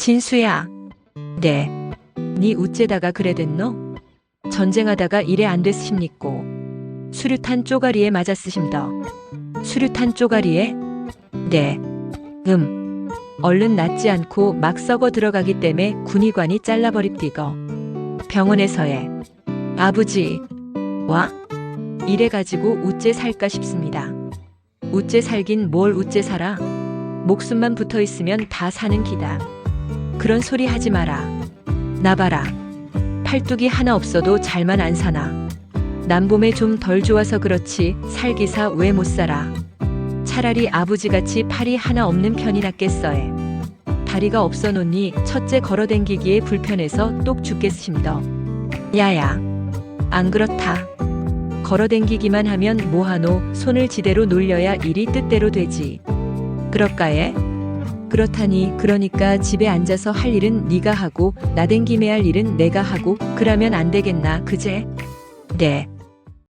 진수야. 네. 니 우째다가 그래 됐노? 전쟁하다가 이래 안 됐습니꼬. 수류탄 쪼가리에 맞았으심더. 수류탄 쪼가리에? 네. 음. 얼른 낫지 않고 막 썩어 들어가기 때문에 군의관이 잘라버립디거. 병원에서에. 아버지. 와? 이래 가지고 우째 살까 싶습니다. 우째 살긴 뭘 우째 살아? 목숨만 붙어 있으면 다 사는 기다. 그런 소리 하지 마라. 나봐라. 팔뚝이 하나 없어도 잘만 안 사나. 남봄에 좀 덜 좋아서 그렇지 살기사 왜 못 살아. 차라리 아버지같이 팔이 하나 없는 편이 낫겠어에. 다리가 없어 놓니 첫째 걸어댕기기에 불편해서 똑 죽겠심더. 야야. 안 그렇다. 걸어댕기기만 하면 뭐하노 손을 지대로 놀려야 일이 뜻대로 되지. 그럴까에? 그렇다니 그러니까 집에 앉아서 할 일은 네가 하고 나댕김에 할 일은 내가 하고 그러면 안 되겠나 그제? 네.